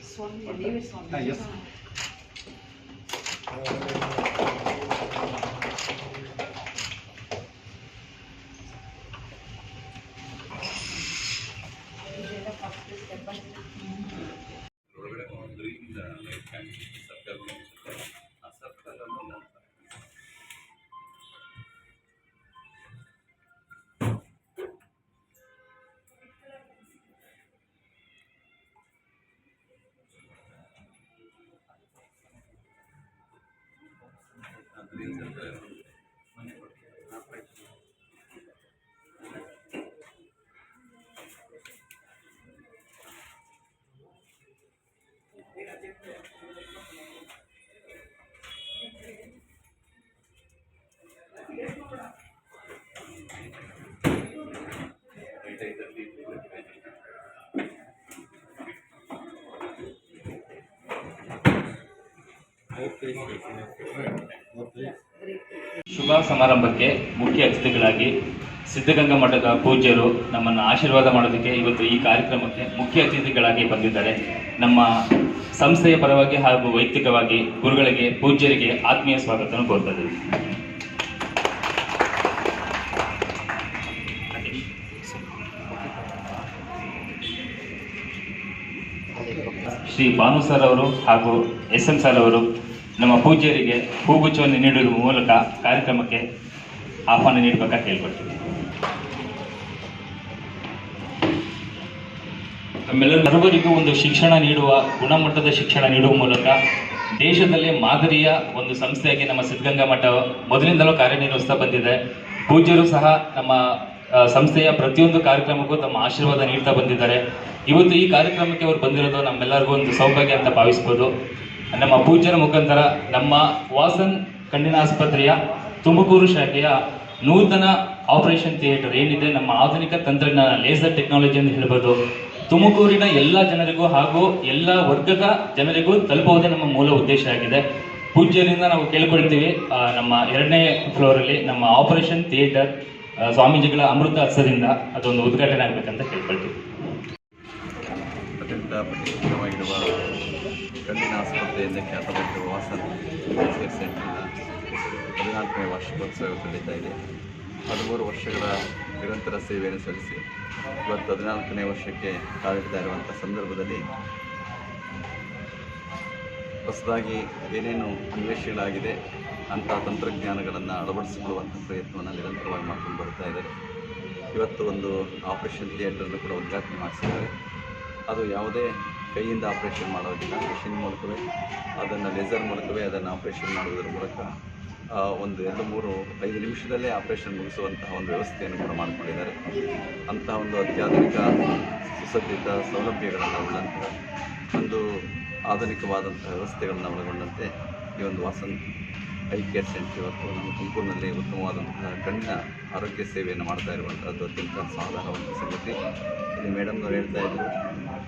Son libres. ಶುಭ ಸಮಾರಂಭಕ್ಕೆ ಮುಖ್ಯ ಅತಿಥಿಗಳಾಗಿ ಸಿದ್ಧಗಂಗಾ ಮಠದ ಪೂಜ್ಯರು ನಮ್ಮನ್ನು ಆಶೀರ್ವಾದ ಮಾಡೋದಕ್ಕೆ ಇವತ್ತು ಈ ಕಾರ್ಯಕ್ರಮಕ್ಕೆ ಮುಖ್ಯ ಅತಿಥಿಗಳಾಗಿ ಬಂದಿದ್ದಾರೆ. ನಮ್ಮ ಸಂಸ್ಥೆಯ ಪರವಾಗಿ ಹಾಗೂ ವೈಯಕ್ತಿಕವಾಗಿ ಗುರುಗಳಿಗೆ, ಪೂಜ್ಯರಿಗೆ ಆತ್ಮೀಯ ಸ್ವಾಗತವನ್ನು ಕೋರ್ತಾ ಶ್ರೀ ಭಾನು ಸರ್ ಅವರು ಹಾಗೂ ಎಸ್ ಎಂ ಸರ್ ಅವರು ನಮ್ಮ ಪೂಜ್ಯರಿಗೆ ಹೂಗುಚ್ಛವನ್ನು ನೀಡುವ ಮೂಲಕ ಕಾರ್ಯಕ್ರಮಕ್ಕೆ ಆಹ್ವಾನ ನೀಡಬೇಕಾ ಕೇಳ್ಕೊಳ್ತೀವಿ. ನಮ್ಮೆಲ್ಲರ ಸರ್ವರಿಗೂ ಒಂದು ಶಿಕ್ಷಣ ನೀಡುವ, ಗುಣಮಟ್ಟದ ಶಿಕ್ಷಣ ನೀಡುವ ಮೂಲಕ ದೇಶದಲ್ಲೇ ಮಾದರಿಯ ಒಂದು ಸಂಸ್ಥೆಯಾಗಿ ನಮ್ಮ ಸಿದ್ಧಗಂಗಾ ಮಠ ಮೊದಲಿಂದಲೂ ಕಾರ್ಯನಿರ್ವಹಿಸ್ತಾ ಬಂದಿದೆ. ಪೂಜ್ಯರು ಸಹ ನಮ್ಮ ಸಂಸ್ಥೆಯ ಪ್ರತಿಯೊಂದು ಕಾರ್ಯಕ್ರಮಕ್ಕೂ ತಮ್ಮ ಆಶೀರ್ವಾದ ನೀಡ್ತಾ ಬಂದಿದ್ದಾರೆ. ಇವತ್ತು ಈ ಕಾರ್ಯಕ್ರಮಕ್ಕೆ ಅವರು ಬಂದಿರೋದು ನಮ್ಮೆಲ್ಲರಿಗೂ ಒಂದು ಸೌಭಾಗ್ಯ ಅಂತ ಭಾವಿಸ್ಬೋದು. ನಮ್ಮ ಪೂಜ್ಯರ ಮುಖಾಂತರ ನಮ್ಮ ವಾಸನ್ ಕಣ್ಣಿನ ಆಸ್ಪತ್ರೆಯ ತುಮಕೂರು ಶಾಖೆಯ ನೂತನ ಆಪರೇಷನ್ ಥಿಯೇಟರ್ ಏನಿದೆ, ನಮ್ಮ ಆಧುನಿಕ ತಂತ್ರಜ್ಞಾನ ಲೇಸರ್ ಟೆಕ್ನಾಲಜಿ ಅಂತ ಹೇಳ್ಬೋದು. ತುಮಕೂರಿನ ಎಲ್ಲ ಜನರಿಗೂ ಹಾಗೂ ಎಲ್ಲ ವರ್ಗದ ಜನರಿಗೂ ತಲುಪುವುದೇ ನಮ್ಮ ಮೂಲ ಉದ್ದೇಶ ಆಗಿದೆ. ಪೂಜ್ಯರಿಂದ ನಾವು ಕೇಳ್ಕೊಳ್ತೀವಿ ನಮ್ಮ ಎರಡನೇ ಫ್ಲೋರಲ್ಲಿ ನಮ್ಮ ಆಪರೇಷನ್ ಥಿಯೇಟರ್ ಸ್ವಾಮೀಜಿಗಳ ಅಮೃತ ಹಸ್ತದಿಂದ ಅದೊಂದು ಉದ್ಘಾಟನೆ ಆಗ್ಬೇಕಂತ ಕೇಳ್ಕೊಳ್ತೀವಿ. ಕಣ್ಣಿನ ಆಸ್ಪತ್ರೆ ಎಂದೇ ಖ್ಯಾತವಾಗಿರುವ ವಾಸನ್ ಕೇರ್ ಸೆಂಟರ್ನ ಹದಿನಾಲ್ಕನೇ ವಾರ್ಷಿಕೋತ್ಸವ ನಡೀತಾ ಇದೆ ಹದಿಮೂರು ವರ್ಷಗಳ ನಿರಂತರ ಸೇವೆಯನ್ನು ಸಲ್ಲಿಸಿ ಇವತ್ತು ಹದಿನಾಲ್ಕನೇ ವರ್ಷಕ್ಕೆ ಕಾಲಿಡ್ತಾ ಇರುವಂಥ ಸಂದರ್ಭದಲ್ಲಿ ಹೊಸದಾಗಿ ಏನೇನು ಅನ್ವೇಷಣೆಗಳಾಗಿದೆ ಅಂಥ ತಂತ್ರಜ್ಞಾನಗಳನ್ನು ಅಳವಡಿಸಿಕೊಳ್ಳುವಂಥ ಪ್ರಯತ್ನವನ್ನು ನಿರಂತರವಾಗಿ ಮಾಡ್ಕೊಂಡು ಬರ್ತಾ ಇದ್ದಾರೆ ಇವತ್ತು ಒಂದು ಆಪರೇಷನ್ ಥಿಯೇಟರನ್ನು ಕೂಡ ಉದ್ಘಾಟನೆ ಮಾಡಿಸಿದ್ದಾರೆ ಅದು ಯಾವುದೇ ಕೈಯಿಂದ ಆಪರೇಷನ್ ಮಾಡೋದಿಲ್ಲ ಮಿಷಿನ್ ಮೂಲಕವೇ ಅದನ್ನು ಲೇಸರ್ ಮೂಲಕವೇ ಅದನ್ನು ಆಪರೇಷನ್ ಮಾಡುವುದರ ಮೂಲಕ ಒಂದು ಎರಡು, ಮೂರು, ಐದು ನಿಮಿಷದಲ್ಲೇ ಆಪರೇಷನ್ ಮುಗಿಸುವಂತಹ ಒಂದು ವ್ಯವಸ್ಥೆಯನ್ನು ಕೂಡ ಮಾಡಿಕೊಂಡಿದ್ದಾರೆ. ಅಂತಹ ಒಂದು ಅತ್ಯಾಧುನಿಕ ಸುಸಜ್ಜಿತ ಸೌಲಭ್ಯಗಳನ್ನು ಉಳ್ಳಂತಹ ಒಂದು ಆಧುನಿಕವಾದಂತಹ ವ್ಯವಸ್ಥೆಗಳನ್ನು ಒಳಗೊಂಡಂತೆ ಈ ಒಂದು ವಾಸನ್ ಐ ಕೇರ್ ಸೆಂಟರ್ ಇವತ್ತು ನಮ್ಮ ತುಮಕೂರಿನಲ್ಲಿ ಉತ್ತಮವಾದಂತಹ ಕಣ್ಣಿನ ಆರೋಗ್ಯ ಸೇವೆಯನ್ನು ಮಾಡ್ತಾ ಇರುವಂಥದ್ದು ಅತ್ಯಂತ ಸಾಧಾರಣವಾದ ಸಂಗತಿ. ಇಲ್ಲಿ ಮೇಡಮ್ನವ್ರು ಹೇಳ್ತಾ ಇದ್ರು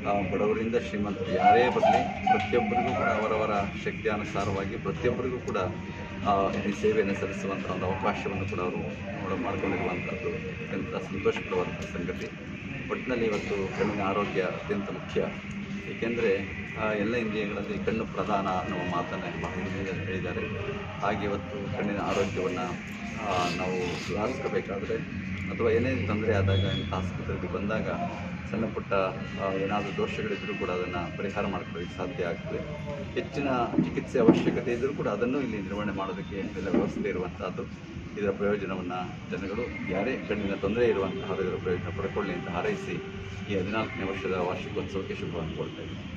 ಆ, ಬಡವರಿಂದ ಶ್ರೀಮಂತರು ಯಾರೇ ಬರಲಿ ಪ್ರತಿಯೊಬ್ಬರಿಗೂ ಕೂಡ ಅವರವರ ಶಕ್ತಿಯಾನುಸಾರವಾಗಿ ಪ್ರತಿಯೊಬ್ಬರಿಗೂ ಕೂಡ ಈ ಸೇವೆಯನ್ನು ಸಲ್ಲಿಸುವಂಥ ಒಂದು ಅವಕಾಶವನ್ನು ಕೂಡ ಅವರು ನೋಡ ಮಾಡಿಕೊಂಡಿರುವಂಥದ್ದು ಅತ್ಯಂತ ಸಂತೋಷಪಡುವಂಥ ಸಂಗತಿ. ಒಟ್ಟಿನಲ್ಲಿ ಇವತ್ತು ಕಣ್ಣಿನ ಆರೋಗ್ಯ ಅತ್ಯಂತ ಮುಖ್ಯ. ಏಕೆಂದರೆ ಎಲ್ಲ ಇಂದ್ರಿಯಗಳಲ್ಲಿ ಕಣ್ಣು ಪ್ರಧಾನ ಅನ್ನುವ ಮಾತನ್ನು ಬಹಳ ಹೇಳಿದ್ದಾರೆ. ಹಾಗೆ ಇವತ್ತು ಕಣ್ಣಿನ ಆರೋಗ್ಯವನ್ನು ನಾವು ಸುಧಾರಿಸ್ಕೋಬೇಕಾದ್ರೆ ಅಥವಾ ಏನೇ ತೊಂದರೆ ಆದಾಗ, ಇಂಥ ಆಸ್ಪತ್ರೆಗೆ ಬಂದಾಗ ಸಣ್ಣ ಪುಟ್ಟ ಏನಾದರೂ ದೋಷಗಳಿದ್ದರೂ ಕೂಡ ಅದನ್ನು ಪರಿಹಾರ ಮಾಡ್ಕೊಳ್ಳಿಕ್ಕೆ ಸಾಧ್ಯ ಆಗ್ತದೆ. ಹೆಚ್ಚಿನ ಚಿಕಿತ್ಸೆ ಅವಶ್ಯಕತೆ ಇದ್ದರೂ ಕೂಡ ಅದನ್ನು ಇಲ್ಲಿ ನಿರ್ವಹಣೆ ಮಾಡೋದಕ್ಕೆ ಎಲ್ಲ ವ್ಯವಸ್ಥೆ ಇರುವಂಥದ್ದು ಇದರ ಪ್ರಯೋಜನವನ್ನು ಜನಗಳು ಯಾರೇ ಕಣ್ಣಿನ ತೊಂದರೆ ಇರುವಂತಹ ಇದರ ಪ್ರಯೋಜನ ಪಡ್ಕೊಳ್ಳಿ ಅಂತ ಹಾರೈಸಿ ಈ ಹದಿನಾಲ್ಕನೇ ವರ್ಷದ ವಾರ್ಷಿಕೋತ್ಸವಕ್ಕೆ ಶುಭವನ್ನು ಕೊಡ್ತಾ ಇದ್ದೀನಿ.